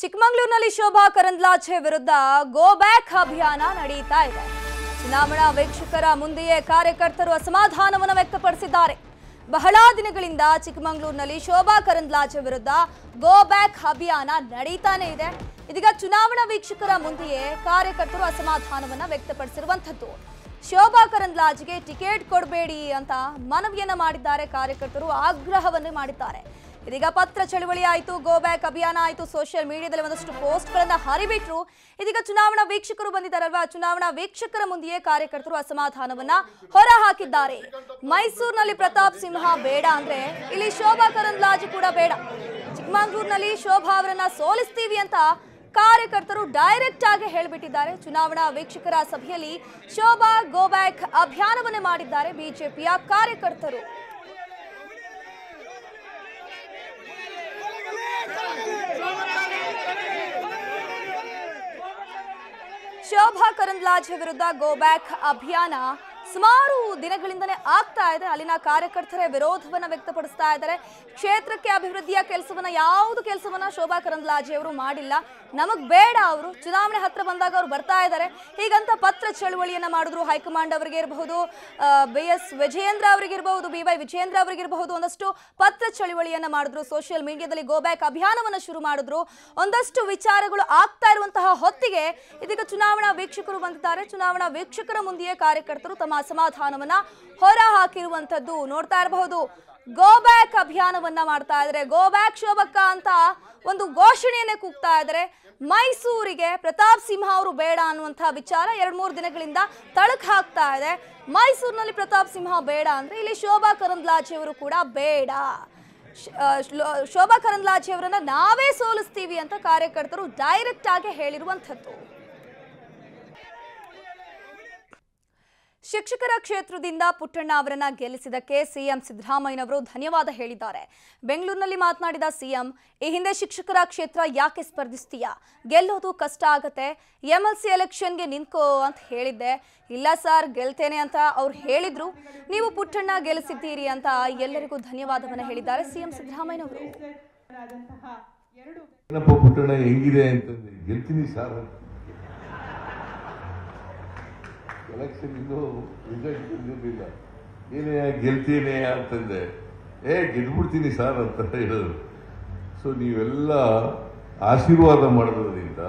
ಚಿಕ್ಕಮಗಳೂರಿನಲ್ಲಿ ಶೋಭಾ ಕರಂದ್ಲಾಜೆ ವಿರುದ್ಧ go back ಅಭಿಯಾನ ನಡೆಯುತ್ತಾ ಇದೆ. ಚುನಾವಣಾ ವೀಕ್ಷಕರ ಮುಂದೆಯೇ ಕಾರ್ಯಕರ್ತರು ಅಸಮಾಧಾನವನ್ನು ವ್ಯಕ್ತಪಡಿಸಿದ್ದಾರೆ. ಬಹಳ ದಿನಗಳಿಂದ ಚಿಕ್ಕಮಗಳೂರಿನಲ್ಲಿ ಶೋಭಾ ಕರಂದ್ಲಾಜೆ ವಿರುದ್ಧ ಗೋ ಬ್ಯಾಕ್ ಅಭಿಯಾನ ನಡೀತಾನೆ ಇದೆ. ಇದೀಗ ಚುನಾವಣಾ ವೀಕ್ಷಕರ ಮುಂದೆಯೇ ಕಾರ್ಯಕರ್ತರು ಅಸಮಾಧಾನವನ್ನ ವ್ಯಕ್ತಪಡಿಸಿರುವಂಥದ್ದು. ಶೋಭಾ ಕರಂದ್ಲಾಜ್ಗೆ ಟಿಕೆಟ್ ಕೊಡಬೇಡಿ ಅಂತ ಮನವಿಯನ್ನ ಮಾಡಿದ್ದಾರೆ ಕಾರ್ಯಕರ್ತರು. ಆಗ್ರಹವನ್ನು ಮಾಡಿದ್ದಾರೆ. ಇದೀಗ ಪತ್ರ ಚಳುವಳಿ ಆಯಿತು ಗೋ ಬ್ಯಾಕ್ ಅಭಿಯಾನ ಆಯಿತು ಸೋಷಿಯಲ್ ಮೀಡಿಯಾದಲ್ಲಿ ಒಂದಷ್ಟು ಪೋಸ್ಟ್ಗಳನ್ನು ಹರಿಬಿಟ್ರು. ಇದೀಗ ಚುನಾವಣಾ ವೀಕ್ಷಕರು ಬಂದಿದ್ದಾರಲ್ವಾ? ಚುನಾವಣಾ ವೀಕ್ಷಕರ ಮುಂದೆಯೇ ಕಾರ್ಯಕರ್ತರು ಅಸಮಾಧಾನವನ್ನ ಹೊರ ಹಾಕಿದ್ದಾರೆ ಮೈಸೂರಿನಲ್ಲಿ ಪ್ರತಾಪ್ ಸಿಂಹ ಬೇಡ ಅಂದ್ರೆ ಇಲ್ಲಿ ಶೋಭಾ ಕರಂದ್ಲಾಜೆ ಕೂಡ ಬೇಡ. ಚಿಕ್ಕಮಗಳೂರಿನಲ್ಲಿ ಶೋಭಾ ಅವರನ್ನ ಸೋಲಿಸ್ತೀವಿ ಅಂತ ಕಾರ್ಯಕರ್ತರು ಡೈರೆಕ್ಟ್ ಆಗಿ ಹೇಳಿಬಿಟ್ಟಿದ್ದಾರೆ. ಚುನಾವಣಾ ವೀಕ್ಷಕರ ಸಭೆಯಲ್ಲಿ ಶೋಭಾ ಗೋ ಬ್ಯಾಕ್ ಅಭಿಯಾನವನ್ನೇ ಮಾಡಿದ್ದಾರೆ ಬಿಜೆಪಿಯ ಕಾರ್ಯಕರ್ತರು. ಶೋಭಾ ಕರಂದ್ಲಾಜೆ ವಿರುದ್ಧ ಗೋ ಬ್ಯಾಕ್ ಅಭಿಯಾನ ಸುಮಾರು ದಿನಗಳಿಂದಲೇ ಆಗ್ತಾ ಇದೆ. ಅಲ್ಲಿನ ಕಾರ್ಯಕರ್ತರೇ ವಿರೋಧವನ್ನು ವ್ಯಕ್ತಪಡಿಸ್ತಾ ಇದ್ದಾರೆ. ಕ್ಷೇತ್ರಕ್ಕೆ ಅಭಿವೃದ್ಧಿಯ ಕೆಲಸವನ್ನ, ಯಾವುದು ಕೆಲಸವನ್ನ ಶೋಭಾ ಕರಂದ್ಲಾಜೆ ಅವರು ಮಾಡಿಲ್ಲ. ನಮಗ್ ಬೇಡ ಅವರು. ಚುನಾವಣೆ ಹತ್ರ ಬಂದಾಗ ಅವರು ಬರ್ತಾ ಇದ್ದಾರೆ. ಹೀಗಂತ ಪತ್ರ ಚಳುವಳಿಯನ್ನ ಮಾಡಿದ್ರು ಹೈಕಮಾಂಡ್ ಅವರಿಗೆ ಇರಬಹುದು ಬಿ ಎಸ್ ವಿಜಯೇಂದ್ರ ಅವರಿಗಿರಬಹುದು ಬಿ ವೈ ವಿಜಯೇಂದ್ರ ಅವರಿಗಿರಬಹುದು ಒಂದಷ್ಟು ಪತ್ರ ಚಳುವಳಿಯನ್ನ ಮಾಡಿದ್ರು. ಸೋಷಿಯಲ್ ಮೀಡಿಯಾದಲ್ಲಿ ಗೋ ಬ್ಯಾಕ್ ಅಭಿಯಾನವನ್ನ ಶುರು ಮಾಡಿದ್ರು. ಒಂದಷ್ಟು ವಿಚಾರಗಳು ಆಗ್ತಾ ಇರುವಂತಹ ಹೊತ್ತಿಗೆ ಇದೀಗ ಚುನಾವಣಾ ವೀಕ್ಷಕರು ಬಂದಿದ್ದಾರೆ. ಚುನಾವಣಾ ವೀಕ್ಷಕರ ಮುಂದೆಯೇ ಕಾರ್ಯಕರ್ತರು ತಮ್ಮ ಅಸಮಾಧಾನವನ್ನ ಹೊರ ಹಾಕಿರುವಂತದ್ದು ನೋಡ್ತಾ ಇರಬಹುದು. ಗೋ ಬ್ಯಾಕ್ ಅಭಿಯಾನವನ್ನ ಮಾಡ್ತಾ ಇದ್ದಾರೆ ಗೋ ಬ್ಯಾಕ್ ಶೋಭಕ್ಕ ಅಂತ ಒಂದು ಘೋಷಣೆಯನ್ನೇ ಕೂಗ್ತಾ ಇದ್ದಾರೆ ಮೈಸೂರಿಗೆ ಪ್ರತಾಪ್ ಸಿಂಹ ಅವರು ಬೇಡ ಅನ್ನುವಂತಹ ವಿಚಾರ ಎರಡ್ ಮೂರು ದಿನಗಳಿಂದ ತಳಕ್ ಹಾಕ್ತಾ ಇದೆ. ಮೈಸೂರಿನಲ್ಲಿ ಪ್ರತಾಪ್ ಸಿಂಹ ಬೇಡ ಅಂದ್ರೆ ಇಲ್ಲಿ ಶೋಭಾ ಕರಂದ್ಲಾಜೆ ಅವರು ಕೂಡ ಬೇಡ. ಶೋಭಾ ಕರಂದ್ಲಾಜೆ ಅವರನ್ನ ನಾವೇ ಸೋಲಿಸ್ತೀವಿ ಅಂತ ಕಾರ್ಯಕರ್ತರು ಡೈರೆಕ್ಟ್ ಆಗಿ ಹೇಳಿರುವಂಥದ್ದು. ಶಿಕ್ಷಕರ ಕ್ಷೇತ್ರದಿಂದ ಪುಟ್ಟಣ್ಣ ಅವರನ್ನ ಗೆಲ್ಲಿಸಿದಕ್ಕೆ ಸಿಎಂ ಸಿದ್ದರಾಮಯ್ಯನವರು ಧನ್ಯವಾದ ಹೇಳಿದ್ದಾರೆ. ಬೆಂಗಳೂರಿನಲ್ಲಿ ಮಾತನಾಡಿದ ಸಿಎಂ, ಈ ಹಿಂದೆ ಶಿಕ್ಷಕರ ಕ್ಷೇತ್ರ ಯಾಕೆ ಸ್ಪರ್ಧಿಸ್ತೀಯಾ? ಗೆಲ್ಲೋದು ಕಷ್ಟ ಆಗತ್ತೆ, ಎಂಎಲ್ಸಿ ಎಲೆಕ್ಷನ್ಗೆ ನಿಂತ್ಕೋ ಅಂತ ಹೇಳಿದ್ದೆ. ಇಲ್ಲ ಸರ್, ಗೆಲ್ತೇನೆ ಅಂತ ಅವ್ರು ಹೇಳಿದ್ರು. ನೀವು ಪುಟ್ಟಣ್ಣ ಗೆಲ್ಲಿಸಿದ್ದೀರಿ ಅಂತ ಎಲ್ಲರಿಗೂ ಧನ್ಯವಾದವನ್ನು ಹೇಳಿದ್ದಾರೆ ಸಿಎಂ ಸಿದ್ದರಾಮಯ್ಯನವರು. ಎಲೆಕ್ಷನ್ ಇನ್ನೂ ರಿಸಲ್ಟ್ ಬಂದಿರಲಿಲ್ಲ ಏನೇ ಗೆಲ್ತೀನಿ ಅಂತಂದೆ ಏ, ಗೆದ್ಬಿಡ್ತೀನಿ ಸರ್ ಅಂತ ಹೇಳಿದ್ರು. ಸೊ ನೀವೆಲ್ಲ ಆಶೀರ್ವಾದ ಮಾಡೋದ್ರಿಂದ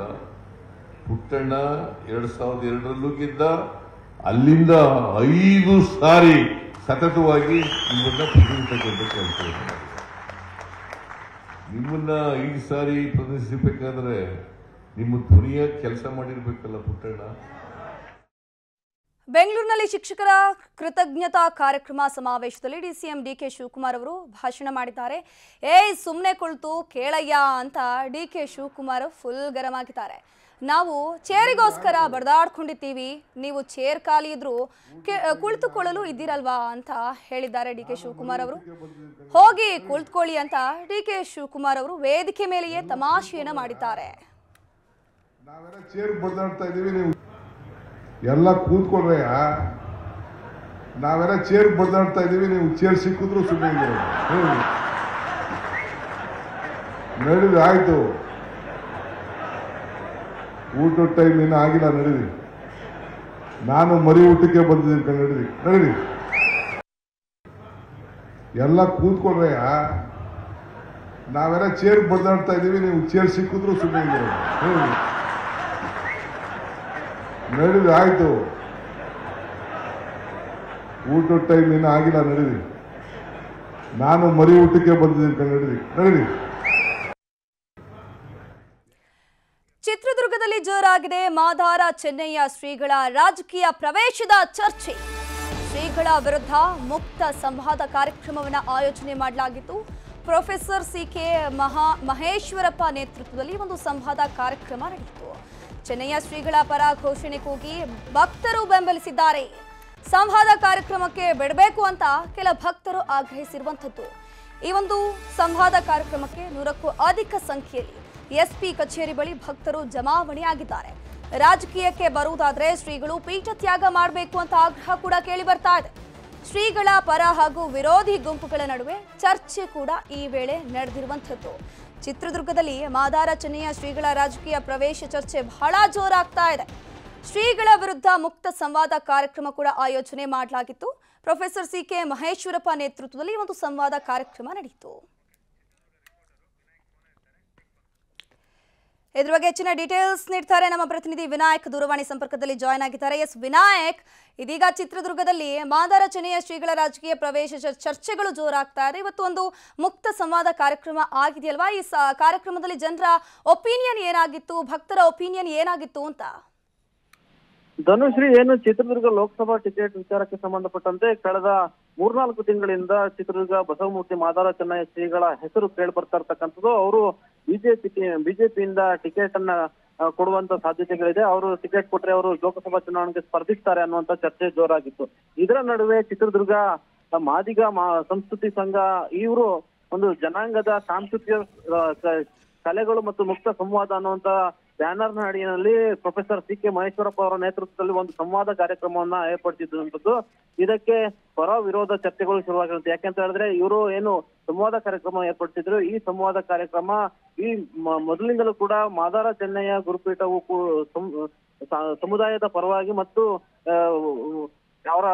ಪುಟ್ಟಣ್ಣ ಎರಡು ಸಾವಿರದ ಎರಡರಲ್ಲೂ ಗೆದ್ದ, ಅಲ್ಲಿಂದ ಐದು ಸಾರಿ ಸತತವಾಗಿ ನಿಮ್ಮನ್ನ ಪ್ರತಿನಿಧಿಸಬೇಕಂತ ಕೇಳ್ತೀನಿ. ನಿಮ್ಮನ್ನ ಐದು ಸಾರಿ ಪ್ರತಿನಿಧಿಸಬೇಕಾದ್ರೆ ನಿಮ್ಮ ಧ್ವನಿಯ ಕೆಲಸ ಮಾಡಿರ್ಬೇಕಲ್ಲ ಪುಟ್ಟಣ್ಣ. ಬೆಂಗಳೂರಿನಲ್ಲಿ ಶಿಕ್ಷಕರ ಕೃತಜ್ಞತಾ ಕಾರ್ಯಕ್ರಮ ಸಮಾವೇಶದಲ್ಲಿ ಡಿಸಿಎಂ ಡಿ ಕೆ ಶಿವಕುಮಾರ್ ಅವರು ಭಾಷಣ ಮಾಡಿದ್ದಾರೆ. ಏ ಸುಮ್ಮನೆ ಕುಳಿತು ಕೇಳಯ್ಯ ಅಂತ ಡಿ ಕೆ ಶಿವಕುಮಾರ್ ಫುಲ್ ಗರಂ ಆಗಿದ್ದಾರೆ ನಾವು ಚೇರಿಗೋಸ್ಕರ ಬರೆದಾಡ್ಕೊಂಡಿದ್ದೀವಿ ನೀವು ಚೇರ್ ಖಾಲಿ ಇದ್ರು ಕುಳಿತುಕೊಳ್ಳಲು ಇದ್ದೀರಲ್ವಾ ಅಂತ ಹೇಳಿದ್ದಾರೆ ಡಿ ಕೆ ಶಿವಕುಮಾರ್ ಅವರು. ಹೋಗಿ ಕುಳಿತುಕೊಳ್ಳಿ ಅಂತ ಡಿ ಕೆ ಶಿವಕುಮಾರ್ ಅವರು ವೇದಿಕೆ ಮೇಲೆಯೇ ತಮಾಷೆಯನ್ನು ಮಾಡಿದ್ದಾರೆ ನಾವೆಲ್ಲ ಚೇರ್ ಬಡ್ದಾಡ್ತಾ ಇದೀವಿ ನೀವು ಎಲ್ಲ ಕೂತ್ಕೊಂಡ್ರೆಯ ನಾವೆಲ್ಲ ಚೇರ್ ಬಡ್ದಾಡ್ತಾ ಇದೀವಿ ನೀವು ಚೇರ್ ಸಿಕ್ಕಿದ್ರು ಸುಮ್ಮನೆ ನಡೆದು ಆಯ್ತು. ಊಟದ ಟೈಮ್ ಇನ್ನೂ ಆಗಿಲ್ಲ, ನಡೀರಿ. ನಾನು ಮರಿ ಊಟಕ್ಕೆ ಬಂದಿದ್ದೀನಿ ಕಣ್, ನಡೀರಿ. ನಡೀರಿ. ಎಲ್ಲ ಕೂತ್ಕೊಂಡ್ರೆಯ ನಾವೆಲ್ಲ ಚೇರ್ ಬದಲಾಡ್ತಾ ಇದೀವಿ ನೀವು ಚೇರ್ ಸಿಕ್ಕಿದ್ರು ಸುಮ್ಮನೆ ನಡೆದು ಆಯ್ತು. ಊಟ ಟೈಮ್ ಇನ್ನೂ ಆಗಿಲ್ಲ, ನಡೀರಿ. ನಾನು ಮರಿ ಊಟಕ್ಕೆ ಬಂದಿದ್ದೀನಿ ಕಣ್ ನಡೀರಿ. ಚಿತ್ರದುರ್ಗದಲ್ಲಿ ಜೋರಾಗಿದೆ ಮಾದಾರ ಚೆನ್ನಯ್ಯ ಶ್ರೀಗಳ ರಾಜಕೀಯ ಪ್ರವೇಶದ ಚರ್ಚೆ. ಶ್ರೀಗಳ ವಿರುದ್ಧ ಮುಕ್ತ ಸಂವಾದ ಕಾರ್ಯಕ್ರಮವನ್ನು ಆಯೋಜನೆ ಮಾಡಲಾಗಿತ್ತು. ಪ್ರೊಫೆಸರ್ ಸಿ ಕೆ ಮಹಾ ಮಹೇಶ್ವರಪ್ಪ ನೇತೃತ್ವದಲ್ಲಿ ಒಂದು ಸಂವಾದ ಕಾರ್ಯಕ್ರಮ ನಡೆಯಿತು. ಚೆನ್ನಯ್ಯ ಶ್ರೀಗಳ ಪರ ಘೋಷಣೆ ಕೂಗಿ ಭಕ್ತರು ಬೆಂಬಲಿಸಿದ್ದಾರೆ. ಸಂವಾದ ಕಾರ್ಯಕ್ರಮಕ್ಕೆ ಬಿಡಬೇಕು ಅಂತ ಕೆಲ ಭಕ್ತರು ಆಗ್ರಹಿಸಿರುವಂಥದ್ದು. ಈ ಒಂದು ಸಂವಾದ ಕಾರ್ಯಕ್ರಮಕ್ಕೆ ನೂರಕ್ಕೂ ಅಧಿಕ ಸಂಖ್ಯೆಯಲ್ಲಿ ಎಸ್ಪಿ ಕಚೇರಿ ಬಳಿ ಭಕ್ತರು ಜಮಾವಣೆಯಾಗಿದ್ದಾರೆ. ರಾಜಕೀಯಕ್ಕೆ ಬರುವುದಾದ್ರೆ ಶ್ರೀಗಳು ಪೀಠ ತ್ಯಾಗ ಮಾಡಬೇಕು ಅಂತ ಆಗ್ರಹ ಕೂಡ ಕೇಳಿ ಬರ್ತಾ ಇದೆ. ಶ್ರೀಗಳ ಪರ ಹಾಗೂ ವಿರೋಧಿ ಗುಂಪುಗಳ ನಡುವೆ ಚರ್ಚೆ ಕೂಡ ಈ ವೇಳೆ ನಡೆದಿರುವಂಥದ್ದು. ಚಿತ್ರದುರ್ಗದಲ್ಲಿ ಮಾದಾರಚನೆಯ ಶ್ರೀಗಳ ರಾಜಕೀಯ ಪ್ರವೇಶ ಚರ್ಚೆ ಬಹಳ ಜೋರಾಗ್ತಾ ಇದೆ. ಶ್ರೀಗಳ ವಿರುದ್ಧ ಮುಕ್ತ ಸಂವಾದ ಕಾರ್ಯಕ್ರಮ ಕೂಡ ಆಯೋಜನೆ ಮಾಡಲಾಗಿತ್ತು. ಪ್ರೊಫೆಸರ್ ಸಿ ಕೆ ಮಹೇಶ್ವರಪ್ಪ ನೇತೃತ್ವದಲ್ಲಿ ಒಂದು ಸಂವಾದ ಕಾರ್ಯಕ್ರಮ ನಡೆಯಿತು. ಇದ್ರ ಬಗ್ಗೆ ಹೆಚ್ಚಿನ ಡೀಟೇಲ್ಸ್ ನೀಡ್ತಾರೆ ನಮ್ಮ ಪ್ರತಿನಿಧಿ ವಿನಾಯಕ್ ದೂರವಾಣಿ ಸಂಪರ್ಕದಲ್ಲಿ ಜಾಯ್ನ್ ಆಗಿದ್ದಾರೆ. ಎಸ್ ವಿನಾಯಕ್, ಇದೀಗ ಚಿತ್ರದುರ್ಗದಲ್ಲಿ ಮಾದಾರ ಚೆನ್ನಯ್ಯ ಶ್ರೀಗಳ ರಾಜಕೀಯ ಪ್ರವೇಶ ಚರ್- ಚರ್ಚೆಗಳು ಜೋರಾಗ್ತಾ ಇದೆ. ಇವತ್ತು ಒಂದು ಮುಕ್ತ ಸಂವಾದ ಕಾರ್ಯಕ್ರಮ ಆಗಿದೆಯಲ್ವಾ? ಈ ಕಾರ್ಯಕ್ರಮದಲ್ಲಿ ಜನರ ಒಪಿನಿಯನ್ ಏನಾಗಿತ್ತು? ಭಕ್ತರ ಒಪಿನಿಯನ್ ಏನಾಗಿತ್ತು ಅಂತ? ಧನುಶ್ರೀ, ಏನು ಚಿತ್ರದುರ್ಗ ಲೋಕಸಭಾ ಟಿಕೆಟ್ ವಿಚಾರಕ್ಕೆ ಸಂಬಂಧಪಟ್ಟಂತೆ ಕಳೆದ ಮೂರ್ನಾಲ್ಕು ತಿಂಗಳಿಂದ ಚಿತ್ರದುರ್ಗ ಬಸವಮೂರ್ತಿ ಮಾದಾರ ಚೆನ್ನಯ್ಯ ಶ್ರೀಗಳ ಹೆಸರು ಕೇಳಿ ಬರ್ತಾ ಇರ್ತಕ್ಕಂಥದ್ದು. ಅವರು ಬಿಜೆಪಿ ಬಿಜೆಪಿಯಿಂದ ಟಿಕೆಟ್ ಅನ್ನ ಕೊಡುವಂತ ಸಾಧ್ಯತೆಗಳಿದೆ. ಅವರು ಟಿಕೆಟ್ ಕೊಟ್ರೆ ಅವರು ಲೋಕಸಭಾ ಚುನಾವಣೆಗೆ ಸ್ಪರ್ಧಿಸ್ತಾರೆ ಅನ್ನುವಂತ ಚರ್ಚೆ ಜೋರಾಗಿತ್ತು. ಇದರ ನಡುವೆ ಚಿತ್ರದುರ್ಗ ಮಾದಿಗ ಸಂಸ್ಕೃತಿ ಸಂಘ, ಇವರು ಒಂದು ಜನಾಂಗದ ಸಾಂಸ್ಕೃತಿಕ ಕಲೆಗಳು ಮತ್ತು ಮುಕ್ತ ಸಂವಾದ ಅನ್ನುವಂತ ಬ್ಯಾನರ್ನ ಅಡಿಯಲ್ಲಿ ಪ್ರೊಫೆಸರ್ ಸಿ ಕೆ ಮಹೇಶ್ವರಪ್ಪ ಅವರ ನೇತೃತ್ವದಲ್ಲಿ ಒಂದು ಸಂವಾದ ಕಾರ್ಯಕ್ರಮವನ್ನ ಏರ್ಪಡಿಸಿದ್ದು ಇದಕ್ಕೆ ಪರ ವಿರೋಧ ಚರ್ಚೆಗಳು ಶುರುವಾಗಿರುತ್ತೆ. ಯಾಕೆಂತ ಹೇಳಿದ್ರೆ ಇವರು ಏನು ಸಂವಾದ ಕಾರ್ಯಕ್ರಮ ಏರ್ಪಡಿಸಿದ್ರು. ಈ ಸಂವಾದ ಕಾರ್ಯಕ್ರಮ ಈ ಮೊದಲಿಂದಲೂ ಕೂಡ ಮಾದಾರ ಚೆನ್ನಯ್ಯ ಗುರುಪೀಠವು ಸಮುದಾಯದ ಪರವಾಗಿ ಮತ್ತು ಅವರ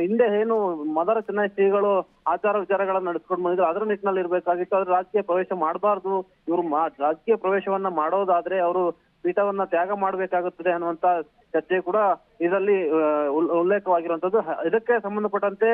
ಹಿಂದೆ ಏನು ಮದರ ಚೆನ್ನೈ ಶ್ರೀಗಳು ಆಚಾರ ವಿಚಾರಗಳನ್ನ ನಡೆಸ್ಕೊಂಡು ಬಂದಿದ್ರು, ಅದರ ನಿಟ್ಟಿನಲ್ಲಿ ಇರ್ಬೇಕಾಗಿತ್ತು. ಅದ್ರ ರಾಜಕೀಯ ಪ್ರವೇಶ ಮಾಡಬಾರ್ದು. ಇವರು ರಾಜಕೀಯ ಪ್ರವೇಶವನ್ನ ಮಾಡೋದಾದ್ರೆ ಅವರು ಪೀಠವನ್ನ ತ್ಯಾಗ ಮಾಡಬೇಕಾಗುತ್ತದೆ ಅನ್ನುವಂತ ಚರ್ಚೆ ಕೂಡ ಇದರಲ್ಲಿ ಉಲ್ಲೇಖವಾಗಿರುವಂತದ್ದು ಇದಕ್ಕೆ ಸಂಬಂಧಪಟ್ಟಂತೆ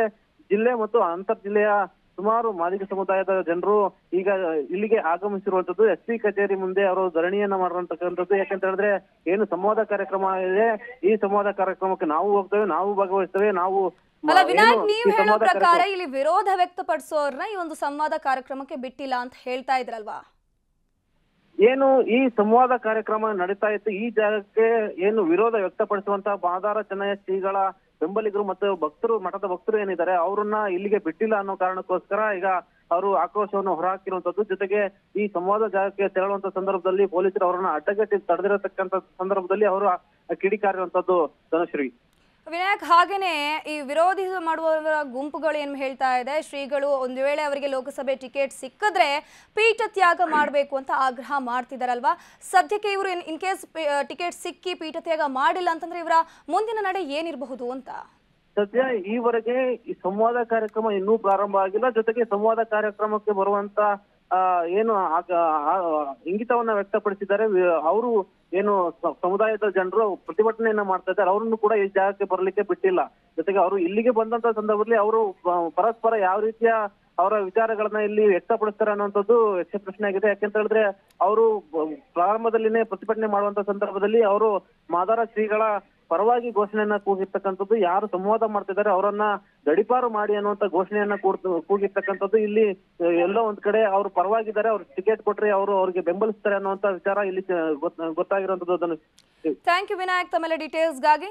ಜಿಲ್ಲೆ ಮತ್ತು ಅಂತರ್ ಜಿಲ್ಲೆಯ ಸುಮಾರು ಮಾದಿಗ ಸಮುದಾಯದ ಜನರು ಈಗ ಇಲ್ಲಿಗೆ ಆಗಮಿಸಿರುವಂತದ್ದು ಎಸ್ ಪಿ ಕಚೇರಿ ಮುಂದೆ ಅವರು ಧರಣಿಯನ್ನ ಮಾಡಿರ್ತಕ್ಕಂಥದ್ದು ಯಾಕಂತ ಹೇಳಿದ್ರೆ ಏನು ಸಂವಾದ ಕಾರ್ಯಕ್ರಮ ಇದೆ ಈ ಸಂವಾದ ಕಾರ್ಯಕ್ರಮಕ್ಕೆ ನಾವು ಹೋಗ್ತೇವೆ ನಾವು ಭಾಗವಹಿಸ್ತೇವೆ ನಾವು ಅಲ್ಲ ವಿನಾಯಕ್ ನೀವು ಹೇಳೋ ಪ್ರಕಾರ ಇಲ್ಲಿ ವಿರೋಧ ವ್ಯಕ್ತಪಡಿಸೋರ್ನ ಈ ಒಂದು ಸಂವಾದ ಕಾರ್ಯಕ್ರಮಕ್ಕೆ ಬಿಟ್ಟಿಲ್ಲ ಅಂತ ಹೇಳ್ತಾ ಇದ್ರಲ್ವಾ? ಏನು ಈ ಸಂವಾದ ಕಾರ್ಯಕ್ರಮ ನಡೀತಾ ಇತ್ತು. ಈ ಜಾಗಕ್ಕೆ ಏನು ವಿರೋಧ ವ್ಯಕ್ತಪಡಿಸುವಂತಹ ಬಾದಾರ ಚೆನ್ನಯ್ಯ ಶ್ರೀಗಳ ಬೆಂಬಲಿಗರು ಮತ್ತು ಭಕ್ತರು, ಮಠದ ಭಕ್ತರು ಏನಿದ್ದಾರೆ, ಅವರನ್ನ ಇಲ್ಲಿಗೆ ಬಿಟ್ಟಿಲ್ಲ ಅನ್ನೋ ಕಾರಣಕ್ಕೋಸ್ಕರ ಈಗ ಅವರು ಆಕ್ರೋಶವನ್ನು ಹೊರಹಾಕಿರುವಂತದ್ದು ಜೊತೆಗೆ ಈ ಸಂವಾದ ಜಾಗಕ್ಕೆ ತೆರಳುವಂತ ಸಂದರ್ಭದಲ್ಲಿ ಪೊಲೀಸರು ಅವರನ್ನ ಅಡ್ಡಗಟ್ಟಿ ತಡೆದಿರತಕ್ಕಂತ ಸಂದರ್ಭದಲ್ಲಿ ಅವರು ಕಿಡಿಕಾರಿರುವಂತದ್ದು ಧನುಶ್ರೀ. ವಿನಾಯಕ್, ಹಾಗೇನೆ ಈ ವಿರೋಧಿ ಮಾಡುವವರ ಗುಂಪುಗಳು ಏನು ಹೇಳ್ತಾ ಇದೆ? ಶ್ರೀಗಳು ಒಂದು ವೇಳೆ ಅವರಿಗೆ ಲೋಕಸಭೆ ಟಿಕೆಟ್ ಸಿಕ್ಕಿದ್ರೆ ಪೀಠ ತ್ಯಾಗ ಮಾಡಬೇಕು ಅಂತ ಆಗ್ರಹ ಮಾಡ್ತಿದಾರಲ್ವಾ? ಸದ್ಯಕ್ಕೆ ಇವರು ಇನ್ ಕೇಸ್ ಟಿಕೆಟ್ ಸಿಕ್ಕಿ ಪೀಠ ತ್ಯಾಗ ಮಾಡಿಲ್ಲ ಅಂತಂದ್ರೆ ಇವರ ಮುಂದಿನ ನಡೆ ಏನಿರಬಹುದು ಅಂತ? ಸದ್ಯ ಈವರೆಗೆ ಈ ಸಂವಾದ ಕಾರ್ಯಕ್ರಮ ಇನ್ನೂ ಪ್ರಾರಂಭ ಆಗಿಲ್ಲ. ಜೊತೆಗೆ ಸಂವಾದ ಕಾರ್ಯಕ್ರಮಕ್ಕೆ ಬರುವಂತ ಏನು ಇಂಗಿತವನ್ನ ವ್ಯಕ್ತಪಡಿಸಿದ್ದಾರೆ. ಅವರು ಏನು ಸಮುದಾಯದ ಜನರು ಪ್ರತಿಭಟನೆಯನ್ನ ಮಾಡ್ತಾ ಇದ್ದಾರೆ. ಅವರನ್ನು ಕೂಡ ಈ ಜಾಗಕ್ಕೆ ಬರಲಿಕ್ಕೆ ಬಿಟ್ಟಿಲ್ಲ. ಜೊತೆಗೆ ಅವರು ಇಲ್ಲಿಗೆ ಬಂದಂತ ಸಂದರ್ಭದಲ್ಲಿ ಅವರು ಪರಸ್ಪರ ಯಾವ ರೀತಿಯ ಅವರ ವಿಚಾರಗಳನ್ನ ಇಲ್ಲಿ ವ್ಯಕ್ತಪಡಿಸ್ತಾರೆ ಅನ್ನುವಂಥದ್ದು ಯಕ್ಷ ಪ್ರಶ್ನೆ ಆಗಿದೆ. ಯಾಕೆಂತ ಹೇಳಿದ್ರೆ ಅವರು ಪ್ರಾರಂಭದಲ್ಲಿನೇ ಪ್ರತಿಭಟನೆ ಮಾಡುವಂತ ಸಂದರ್ಭದಲ್ಲಿ ಅವರು ಮಾದಾರ ಶ್ರೀಗಳ ಪರವಾಗಿ ಘೋಷಣೆಯನ್ನ ಕೂಗಿರ್ತಕ್ಕಂಥದ್ದು ಯಾರು ಸಂವಾದ ಮಾಡ್ತಿದ್ದಾರೆ ಅವರನ್ನ ಗಡಿಪಾರು ಮಾಡಿ ಅನ್ನುವಂತ ಘೋಷಣೆಯನ್ನ ಕೂಗಿರ್ತಕ್ಕಂಥದ್ದು ಇಲ್ಲಿ ಎಲ್ಲೋ ಒಂದ್ ಕಡೆ ಅವ್ರು ಪರವಾಗಿದ್ದಾರೆ, ಅವ್ರು ಟಿಕೆಟ್ ಕೊಟ್ರೆ ಅವರು ಅವ್ರಿಗೆ ಬೆಂಬಲಿಸ್ತಾರೆ ಅನ್ನುವಂತ ವಿಚಾರ ಇಲ್ಲಿ ಗೊತ್ತ- ಗೊತ್ತಾಗಿರುವಂತದ್ದು ಅದನ್ನು. ಥ್ಯಾಂಕ್ ಯು ವಿನಾಯಕ್ ತಮ್ಮೆಲ್ಲ ಡೀಟೇಲ್ಸ್ಗಾಗಿ